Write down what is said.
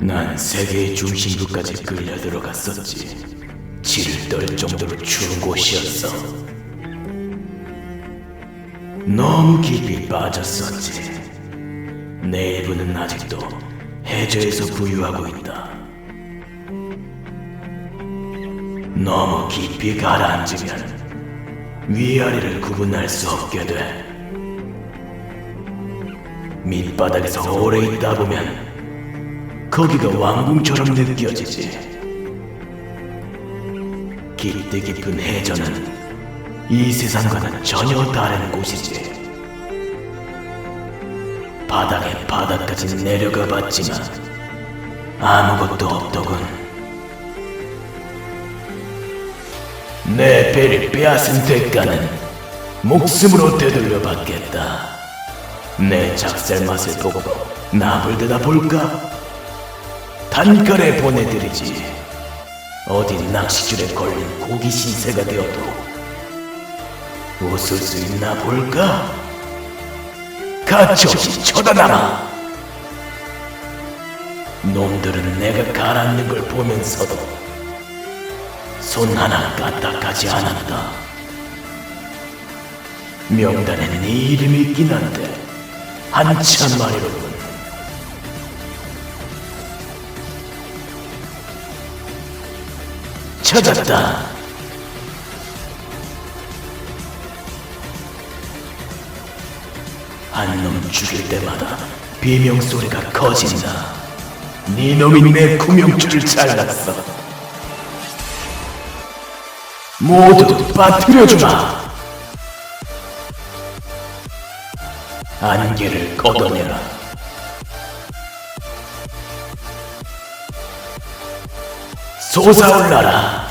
난 세계의 중심부까지 끌려 들어갔었지. 치를 떨 정도로 추운 곳이었어. 너무 깊이 빠졌었지. 내 일부는 아직도 해저에서 부유하고 있다. 너무 깊이 가라앉으면 위아래를 구분할 수 없게 돼. 밑바닥에서 오래 있다 보면 거기가 왕궁처럼 느껴지지. 깊디 깊은 해저는 이 세상과는 전혀 다른 곳이지. 바닥에 바닥까지 내려가 봤지만 아무것도 없더군. 내 배를 빼앗은 대가는 목숨으로 되돌려 받겠다. 내 작살 맛을 보고 나불대다 볼까? 단칼에 보내드리지. 어디 낚시줄에 걸린 고기 신세가 되어도 웃을 수 있나 볼까? 가치없이 쳐다남아. 놈들은 내가 가라앉는 걸 보면서도 손 하나 까딱하지 않았다. 명단에 네 이름이 있긴 한데 한참 만이로군. 찾았다. 한 놈 죽일 때마다 비명 소리가 커진다. 네 놈이 내 구명줄을 잘랐어. 모두 빠뜨려주마. 안개를 걷어내라. 솟아올라라.